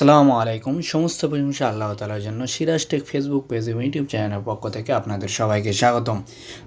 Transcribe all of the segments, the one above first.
আসসালামু আলাইকুম। সমস্ত প্রশংসা আল্লাহ তালার জন্য। সিরাজ টেক ফেসবুক পেজ এবং ইউটিউব চ্যানেলের পক্ষ থেকে আপনাদের সবাইকে স্বাগতম।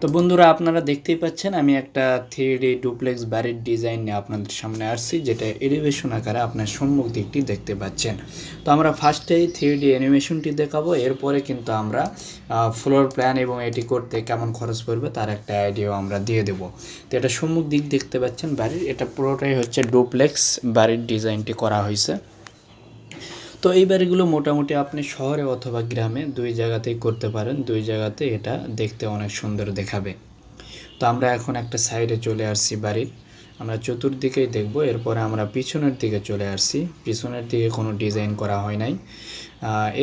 তো বন্ধুরা, আপনারা দেখতেই পাচ্ছেন আমি একটা থ্রি ডি ডুপ্লেক্স বাড়ির ডিজাইন নিয়ে আপনাদের সামনে আসছি, যেটা এলিভেশন আকারে আপনার সম্মুখ দিকটি দেখতে পাচ্ছেন। তো আমরা ফার্স্টেই থ্রি ডি অ্যানিমেশনটি দেখাবো। এরপরে কিন্তু আমরা ফ্লোর প্ল্যান এবং এটি করতে কেমন খরচ পড়বে তার একটা আইডিয়াও আমরা দিয়ে দেবো। তো এটা সম্মুখ দিক দেখতে পাচ্ছেন বাড়ির এটা পুরোটাই হচ্ছে ডুপ্লেক্স বাড়ির ডিজাইনটি করা হয়েছে তো এই বাড়িগুলো মোটামুটি আপনি শহরে অথবা গ্রামে দুই জায়গাতেই করতে পারেন, দুই জায়গাতে এটা দেখতে অনেক সুন্দর দেখাবে। তো আমরা এখন একটা সাইডে চলে আসছি বাড়ির, আমরা চতুর্দিকেই দেখব, এরপরে আমরা পিছনের দিকে চলে আসছি, পিছনের দিকে কোনো ডিজাইন করা হয় নাই।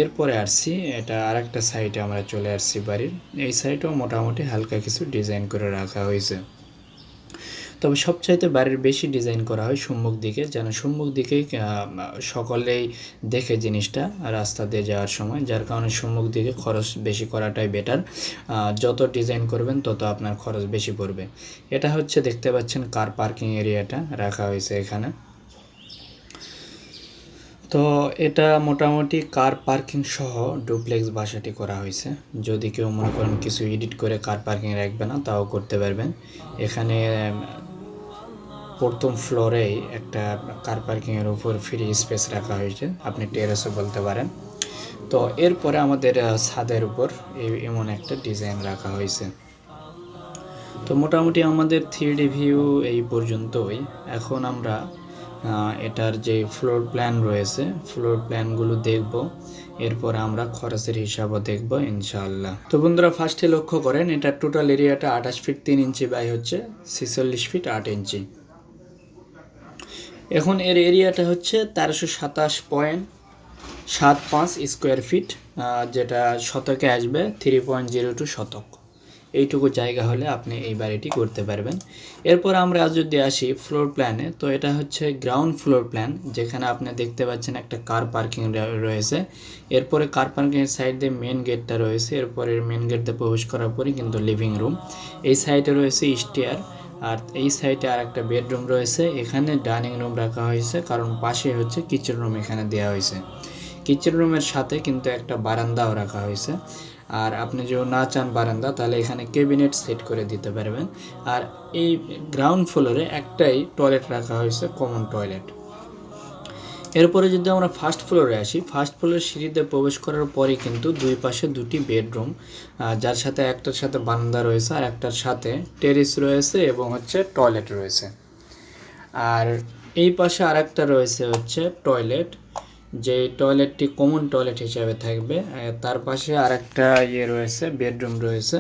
এরপরে আসছি, এটা আরেকটা সাইডে আমরা চলে আসছি বাড়ির, এই সাইডেও মোটামুটি হালকা কিছু ডিজাইন করে রাখা হয়েছে। তবে সবচাইতে বাড়ির বেশি ডিজাইন করা হয় সম্মুখ দিকে যেন সম্মুখ আহ, সকলেই দেখে জিনিসটা রাস্তা দিয়ে যাওয়ার সময়। যার কারণে সম্মুখ দিকে খরচ বেশি করাটাই বেটার যত ডিজাইন করবেন তত আপনার খরচ বেশি পড়বে। এটা হচ্ছে দেখতে পাচ্ছেন কার পার্কিং এরিয়াটা রাখা হয়েছে এখানে। তো এটা মোটামুটি কার পার্কিং সহ ডুপ্লেক্স বাসাটি করা হয়েছে। যদি কেউ মনে করেন কিছু এডিট করে কার পার্কিং রাখবে না তাও করতে পারবেন। এখানে প্রথম ফ্লোরেই একটা কার পার্কিংয়ের উপর ফ্রি স্পেস রাখা হয়েছে। আপনি টেরেসও বলতে পারেন। তো এরপরে আমাদের ছাদের উপর এমন একটা ডিজাইন রাখা হয়েছে। তো মোটামুটি আমাদের থ্রি ভিউ এই পর্যন্তই। এখন আমরা এটার যে ফ্লোর প্ল্যান রয়েছে, ফ্লোর প্ল্যানগুলো দেখব। এরপর আমরা খরচের হিসাবও দেখব, ইনশাআল্লাহ। তো বন্ধুরা ফার্স্টে লক্ষ্য করেন এটার টোটাল এরিয়াটা আঠাশ ফিট তিন ইঞ্চি বাই হচ্ছে ছেচল্লিশ ফিট আট ইঞ্চি এখন এর এরিয়াটা হচ্ছে তেরোশো সাতাশ পয়েন্ট সাত পাঁচ স্কোয়ার ফিট যেটা শতকে আসবে থ্রি পয়েন্ট জিরো টু শতক। এইটুকু জায়গা হলে আপনি এই বাড়িটি করতে পারবেন। এরপর আমরা যদি আসি ফ্লোর প্ল্যানে তো এটা হচ্ছে গ্রাউন্ড ফ্লোর প্ল্যান যেখানে আপনি দেখতে পাচ্ছেন একটা কার পার্কিং রয়েছে। এরপরে কার পার্কিংয়ের সাইড দিয়ে মেন গেটটা রয়েছে। এরপরে মেন গেট দিয়ে প্রবেশ করার পরে কিন্তু লিভিং রুম এই সাইডে রয়েছে স্টেয়ার আর এই সাইডে আর একটা বেডরুম রয়েছে। এখানে ডাইনিং রুম রাখা হয়েছে, কারণ পাশে হচ্ছে কিচেন রুম এখানে দেওয়া হয়েছে। কিচেন রুমের সাথে কিন্তু একটা বারান্দাও রাখা হয়েছে। আর আপনি যদি না চান বারান্দা, তাহলে এখানে ক্যাবিনেট সেট করে দিতে পারবেন। আর এই গ্রাউন্ড ফ্লোরে একটাই টয়লেট রাখা হয়েছে, কমন টয়লেট। এরপরে যদি আমরা ফার্স্ট ফ্লোরে আসি ফার্স্ট ফ্লোরের সিঁড়িতে প্রবেশ করার পরে কিন্তু দুই পাশে দুটি বেডরুম যার সাথে একটার সাথে বারান্দা রয়েছে আর একটার সাথে টেরিস রয়েছে এবং হচ্ছে টয়লেট রয়েছে। আর এই পাশে আরেকটা রয়েছে হচ্ছে টয়লেট যে টয়লেটটি কমন টয়লেট হিসাবে থাকবে তার পাশে আরেকটা ইয়ে রয়েছে বেডরুম রয়েছে।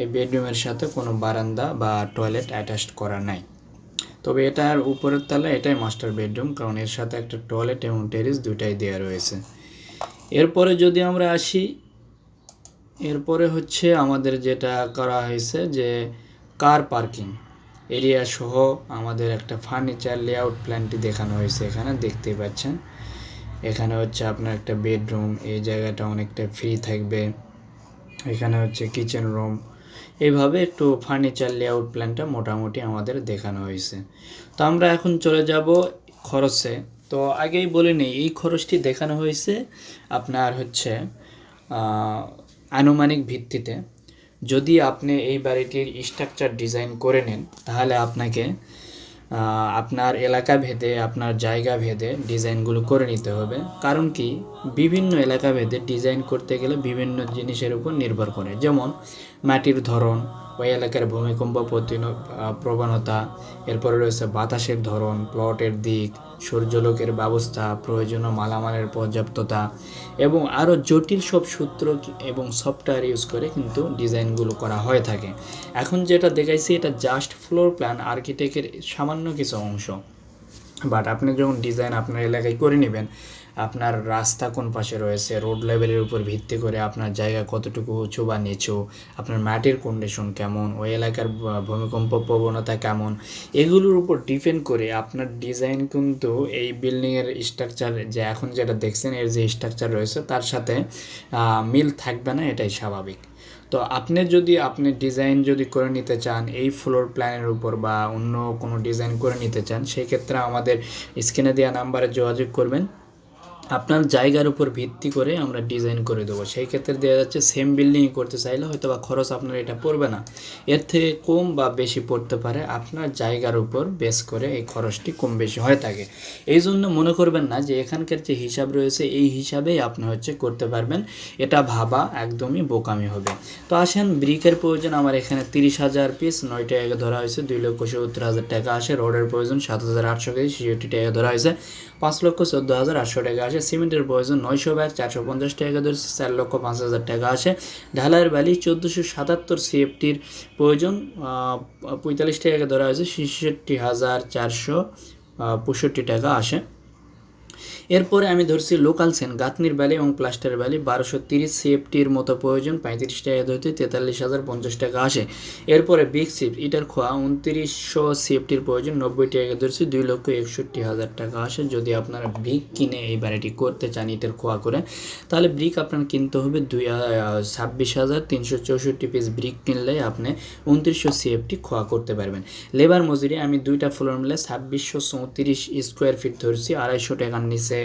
এই বেডরুমের সাথে কোনো বারান্দা বা টয়লেট অ্যাটাচড করা নাই। তবে এটার উপরের তলা এটাই মাস্টার বেডরুম কারণ এর সাথে একটা টয়লেট এবং টেরিস দুটাই দেওয়া রয়েছে। এরপরে যদি আমরা আসি, এরপরে হচ্ছে আমাদের যেটা করা হয়েছে যে কার পার্কিং এরিয়া সহ আমাদের একটা ফার্নিচার লেআউট প্ল্যানটি দেখানো হয়েছে এখানে, দেখতেই পাচ্ছেন। এখানে হচ্ছে আপনার একটা বেডরুম এই জায়গাটা অনেকটা ফ্রি থাকবে। এখানে হচ্ছে কিচেন রুম এইভাবে একটু ফার্নিচার লেআউট প্ল্যানটা মোটামুটি আমাদের দেখানো হয়েছে। তো আমরা এখন চলে যাব খরচে। তো আগেই বলে নিই, এই খরচটি দেখানো হয়েছে আপনার হচ্ছে আনুমানিক ভিত্তিতে। যদি আপনি এই বাড়িটির স্ট্রাকচার ডিজাইন করে নেন, তাহলে আপনাকে আপনার এলাকা ভেদে, আপনার জায়গা ভেদে ডিজাইনগুলো করে নিতে হবে। কারণ কি? বিভিন্ন এলাকা ভেদে ডিজাইন করতে গেলে বিভিন্ন জিনিসের উপর নির্ভর করে। যেমন মাটির ধরন ওই এলাকার ভূমিকম্প প্রবণতা, এরপরে রয়েছে বাতাসের ধরন, প্লটের দিক, সূর্যলোকের ব্যবস্থা, প্রয়োজনীয় মালামালের পর্যাপ্ততা এবং আরও জটিল সব সূত্র এবং সফটওয়্যার ইউজ করে কিন্তু ডিজাইনগুলো করা হয়ে থাকে। এখন যেটা দেখাইছি, এটা জাস্ট ফ্লোর প্ল্যান আর্কিটেক্টের সামান্য কিছু অংশ। বাট আপনি যখন ডিজাইন আপনার এলাকায় করে নেবেন আপনার রাস্তা কোন পাশে রয়েছে রোড লেভেলের উপর ভিত্তি করে আপনার জায়গা কতটুকু উঁচু বা নিচু, আপনার মাটির কন্ডিশন কেমন, ওই এলাকার ভূমিকম্প প্রবণতা কেমন, এগুলোর উপর ডিপেন্ড করে আপনার ডিজাইন কিন্তু এই বিল্ডিংয়ের স্ট্রাকচার যে এখন যেটা দেখছেন, এর যে স্ট্রাকচার রয়েছে, তার সাথে মিল থাকবে না, এটাই স্বাভাবিক। তো আপনি যদি, আপনি ডিজাইন যদি করে নিতে চান, এই ফ্লোর প্ল্যানের উপর বা অন্য কোনো ডিজাইন করে নিতে চান সেই ক্ষেত্রে আমাদের স্ক্রিনে দেওয়া নাম্বারে যোগাযোগ করবেন। আপনার জায়গার উপর ভিত্তি করে আমরা ডিজাইন করে দেবো। সেই ক্ষেত্রে দেওয়া যাচ্ছে সেম বিল্ডিং করতে চাইলে হয়তো বা খরচ আপনার এটা পড়বে না। এর থেকে কম বা বেশি পড়তে পারে আপনার জায়গার উপর বেস করে এই খরচটি কম বেশি হয়ে থাকে। এই জন্য মনে করবেন না যে এখানকার যে হিসাব রয়েছে, এই হিসাবেই আপনি হচ্ছে করতে পারবেন। এটা ভাবা একদমই বোকামি হবে। তো আসেন, ব্রিকের প্রয়োজন আমার এখানে তিরিশ হাজার পিস নয় টাকা ধরা হয়েছে, দুই লক্ষ সত্তর হাজার টাকা আসে। রোডের প্রয়োজন সাত হাজার আটশো কেজি, ছিষট্টি টাকা ধরা হয়েছে। পাঁচ লক্ষ চোদ্দ হাজার আটশো টাকা আছে সিমেন্টের প্রয়োজন নয়শো ব্যাগ, চারশো পঞ্চাশ টাকা ধরছে, চার লক্ষ পাঁচ হাজার টাকা আসে। ঢালাইয়ের বালি চোদ্দোশো সাতাত্তর সিএফটির প্রয়োজন পঁয়তাল্লিশ টাকা ধরা হয়েছে, ছেষট্টি হাজার চারশো পঁয়ষট্টি টাকা আসে। এরপরে আমি ধরছি লোকাল সেন গাঁথনির ব্যালি এবং প্লাস্টার ব্যালি বারোশো তিরিশ সিএফটির মতো প্রয়োজন, পঁয়ত্রিশ টাকা ধরতে তেতাল্লিশ হাজার পঞ্চাশ টাকা আসে। এরপরে বিগ সিপ ইটার খোয়া, উনত্রিশশো সিএফটির প্রয়োজন, নব্বই টাকা ধরছি, দুই লক্ষ একষট্টি হাজার টাকা আসে। যদি আপনারা ব্রিক কিনে এই বাড়িটি করতে চান ইটের খোয়া করে, তাহলে ব্রিক আপনার কিনতে হবে দুই ছাব্বিশ হাজার তিনশো চৌষট্টি পিস ব্রিক কিনলে আপনি উনত্রিশশো সিএফটি খোয়া করতে পারবেন। লেবার মজুরি, আমি দুইটা ফ্লোর মিলে ছাব্বিশশো চৌত্রিশ স্কোয়ার ফিট ধরছি, আড়াইশো টাকার নিচে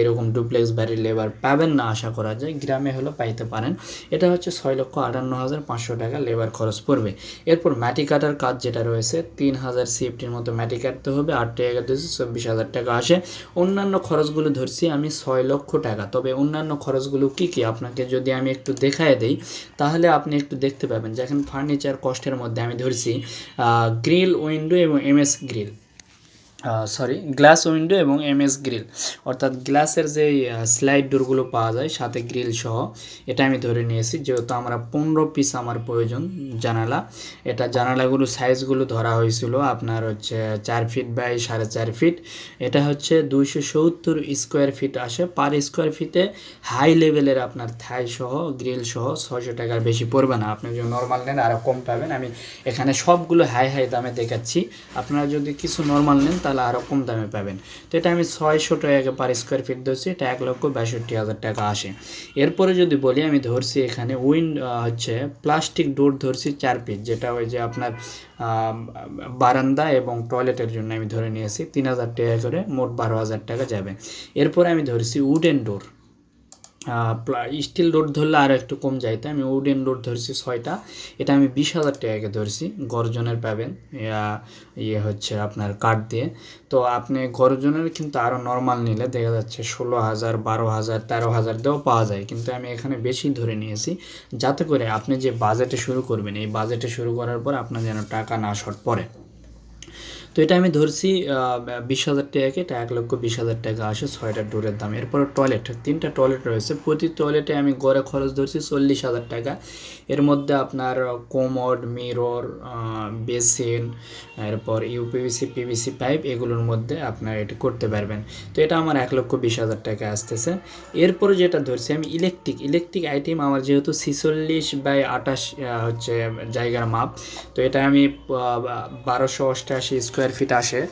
এরকম ডুপ্লেক্স বাড়ির লেবার পাবেন না আশা করা যায়। গ্রামে হলে পাইতে পারেন। এটা হচ্ছে ছয় লক্ষ আটান্ন হাজার পাঁচশো টাকা লেবার খরচ পড়বে। এরপর মাটি কাটার কাজ যেটা রয়েছে, তিন হাজার সিএফটির মতো মাটি কাটতে হবে, আট টাকা ধরছি চব্বিশ হাজার টাকা আসে। অন্যান্য খরচগুলো ধরছি আমি ছয় লক্ষ টাকা। তবে অন্যান্য খরচগুলো কি কি? আপনাকে যদি আমি একটু দেখায় দেই, তাহলে আপনি একটু দেখতে পাবেন। যেখানে ফার্নিচার কষ্টের মধ্যে আমি ধরছি গ্রিল উইন্ডো এবং MS grill sorry glass window এবং এমএস গ্রিল অর্থাৎ গ্লাসের যে স্লাইড ডোরগুলো পাওয়া যায়, সাথে গ্রিল সহ, এটা আমি ধরে নিয়েছি। যেহেতু আমরা পনেরো পিস আমার প্রয়োজন জানালা, এটা জানালাগুলো সাইজগুলো ধরা হয়েছিল আপনার হচ্ছে চার ফিট বাই সাড়ে চার ফিট এটা হচ্ছে দুইশো সত্তর স্কোয়ার ফিট আসে। পার স্কোয়ার ফিটে হাই লেভেলের আপনার থাই সহ গ্রিল সহ ছয়শো টাকার বেশি পড়বে না। আপনি যদি নর্মাল নেন আরও কম পাবেন। আমি এখানে সবগুলো হাই হাই দামে দেখাচ্ছি। আপনারা যদি কিছু নর্মাল নেন, তাহলে আরও কম দামে পাবেন। তো এটা আমি ছয়শো টাকা পার স্কোয়ার ফিট ধরছি, এটা এক লক্ষ বাষট্টি হাজার টাকা আসে। এরপরে যদি বলি, আমি ধরছি এখানে উইন হচ্ছে প্লাস্টিক ডোর ধরছি চার পিস যেটা ওই যে আপনার বারান্দা এবং টয়লেটের জন্য আমি ধরে নিয়েছি, তিন হাজার টাকা করে মোট বারো হাজার টাকা যাবে। এরপরে আমি ধরছি উডেন ডোর স্টিল রোড ধরলে আরও একটু কম যাইতে। আমি উডেন রোড ধরছি ছয়টা। এটা আমি বিশ হাজার টাকাকে ধরছি। গর্জনের পাবেন। ইয়া, হচ্ছে আপনার কাঠ দিয়ে। তো আপনি গর্জনের কিন্তু আরও নর্মাল নিলে দেখা যাচ্ছে ষোলো হাজার বারো হাজার তেরো হাজার দিয়েও পাওয়া যায়। কিন্তু আমি এখানে বেশি ধরে নিয়েছি। যাতে করে আপনি যে বাজেটে শুরু করবেন এই বাজেটে শুরু করার পর আপনার যেন টাকা না শর্ট পড়ে। তো এটা আমি ধরছি বিশ হাজার টাকাকে এটা এক লক্ষ বিশ হাজার টাকা আসে ছয়টা ডোরের দাম। এরপরে টয়লেট তিনটা টয়লেট রয়েছে। প্রতি টয়লেটে আমি গড়ে খরচ ধরছি চল্লিশ হাজার টাকা। এর মধ্যে আপনার কোমড মিরর বেসিন এরপর ইউপিভিসি পিভিসি পাইপ এগুলোর মধ্যে আপনার এটা করতে পারবেন। তো এটা আমার এক লক্ষ বিশ হাজার টাকা আসতেছে। এরপরে যেটা ধরছি আমি ইলেকট্রিক ইলেকট্রিক আইটেম আমার যেহেতু ছিচল্লিশ বাই আঠাশ হচ্ছে জায়গার মাপ। তো এটা আমি বারোশো অষ্টাশি স্কোয়ার ফিট আসে।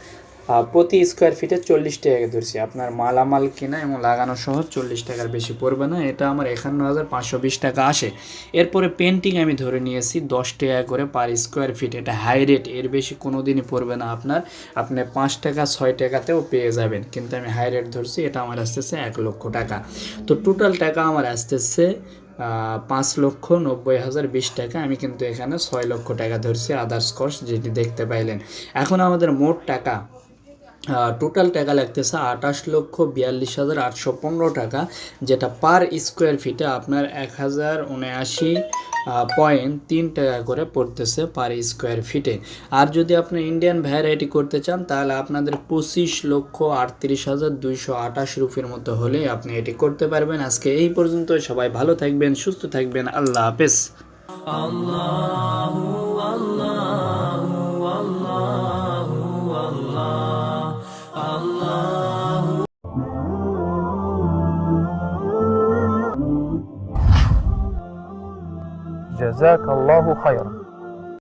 প্রতি স্কোয়ার ফিটে চল্লিশ টাকা ধরছি। আপনার মালামাল কেনা এবং লাগানো সহ চল্লিশ টাকার বেশি পড়বে না। এটা আমার একান্ন হাজার পাঁচশো বিশ টাকা আসে। এরপরে পেন্টিং আমি ধরে নিয়েছি দশ টাকা করে পার স্কোয়ার ফিট এটা হাই রেট এর বেশি কোনো দিনই পড়বে না আপনার। আপনি পাঁচ টাকা, ছয় টাকাতেও পেয়ে যাবেন। কিন্তু আমি হাই রেট ধরছি, এটা আমার আসতেছে এক লক্ষ টাকা। তো টোটাল টাকা আমার আসতেছে পাঁচ লক্ষ নব্বই হাজার বিশ টাকা। আমি কিন্তু এখানে ছয় লক্ষ টাকা ধরছি আদার্স কস্ট, যেটি দেখতে পাইলেন। এখন আমাদের মোট টাকা টোটাল টাকা লাগতেছে আঠাশ লক্ষ বিয়াল্লিশ হাজার আটশো পনেরো টাকা, যেটা পার স্কোয়ার ফিটে আপনার এক হাজার উনআশি পয়েন্ট তিন টাকা করে পড়তেছে পার স্কোয়ার ফিটে আর যদি আপনি ইন্ডিয়ান ভ্যারাইটি করতে চান, তাহলে আপনাদের পঁচিশ লক্ষ আটত্রিশ হাজার দুইশো আঠাশ রুপির মতো হলে আপনি এটি করতে পারবেন। আজকে এই পর্যন্ত সবাই ভালো থাকবেন, সুস্থ থাকবেন, আল্লাহ হাফেজ। জাজাক আল্লাহ جزاك الله خيرا.